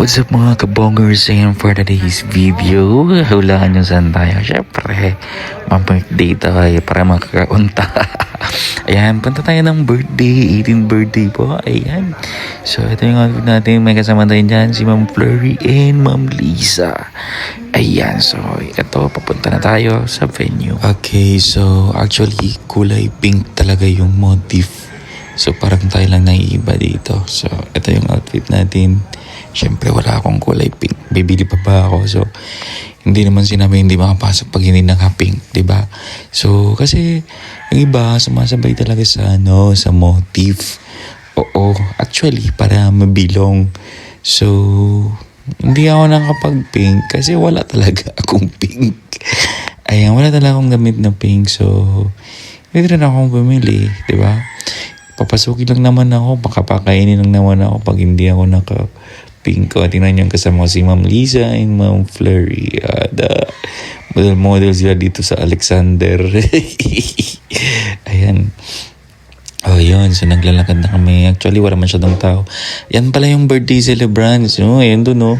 What's up mga kabongers and for today's video, hulaan nyo saan tayo. Siyempre, ma-birthday tayo para makakaunta. Ayan, punta tayo ng birthday, 18th birthday po. Ayan. So, ito yung outfit natin. May kasama tayo dyan, si Ma'am Flurry and Ma'am Lisa. Ayan, so ito, papunta na tayo sa venue. Okay, so actually, kulay pink talaga yung motif. So parang tayo lang naiiba dito. So ito yung outfit natin. Siyempre wala akong kulay pink. Bibili pa ba ako? So hindi naman sinabi hindi makapasok pag hindi naka-pink, 'di ba? So kasi yung iba sumasabay talaga sa ano, sa motif. Oo, actually para mabilong. So hindi ako nakapag-pink kasi wala talaga akong pink. Ayan, wala talaga akong gamit na pink. So, pwede rin akong bumili, di ba? Papasukin lang naman ako, makapakainin lang naman ako pag hindi ako naka-pink ko. Tingnan niyo kasama ko si Ma'am Lisa and Ma'am Flurry. Uh, the model model sila dito sa Alexander. Ayan. Oh, yun. So, naglalakad na kami. Actually, wala masyadong tao. Yan pala yung birthday celebrants. Oh, ayan doon, oh.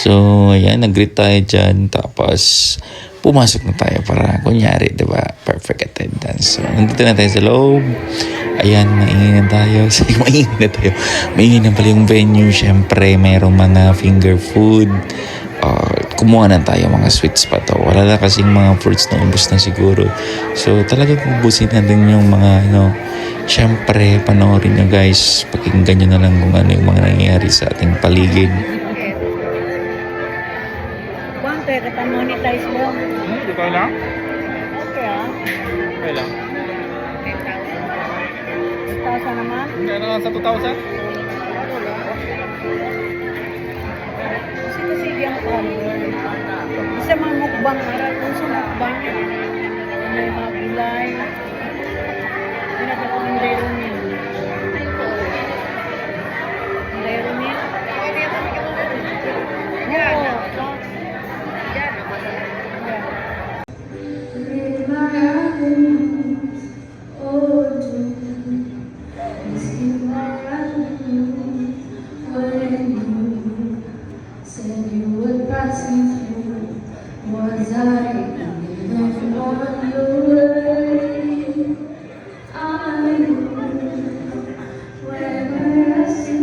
So, ayan. Nag-greet tayo dyan. Tapos, pumasok na tayo para, kunyari, di ba? Perfect attendance. So, nandito na tayo sa loob. Ayan, maingay na tayo. Sige, maingay na tayo. Maingay na pala yung venue. Siyempre, mayroong mga finger food. Uh, kumuha na tayo mga sweets pa to. Wala na kasing mga fruits na ubus na siguro. So talagang ubusin natin yung mga ano. Siyempre, panoorin nyo guys. Pakinggan nyo na lang kung ano yung mga nangyayari sa ating paligid. Kita monetize mo. Hmm, ikaw lang? Okay ah. Okay lang. 10,000 naman. Kaya na sa 2,000? Kasi kasi yung follower. Isa mga mukbang harap. Kung sa mukbang, may mga gulay. Pinagkakong hindi Said you would pass me through. Was I living on your way? I knew when I asked you,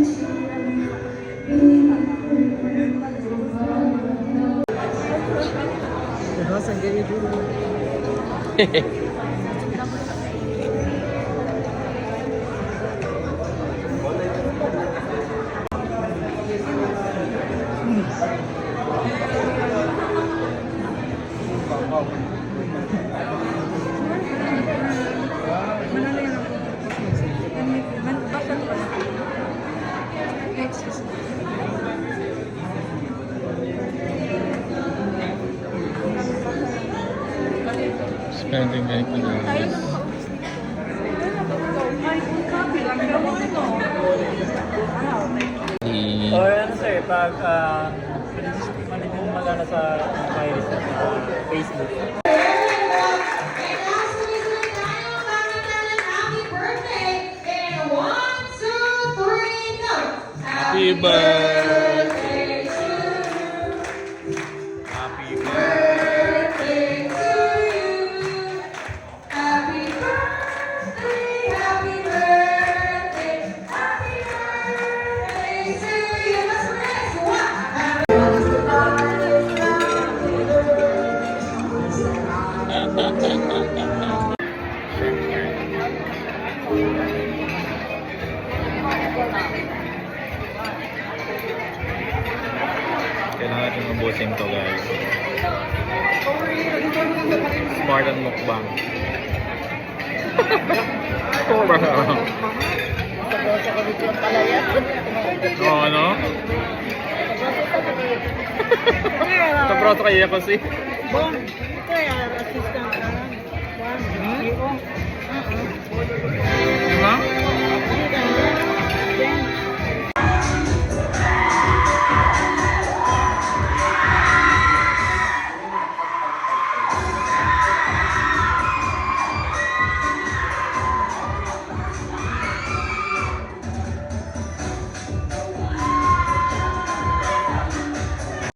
Spending eighty dollars. Or ano sir, pag uh, manimumala na sa virus na sa Facebook. Happy birthday Kailangan natin ubusin to guys. Spartan mukbang. Oo, ano? Sobrang kaya kasi. Bong,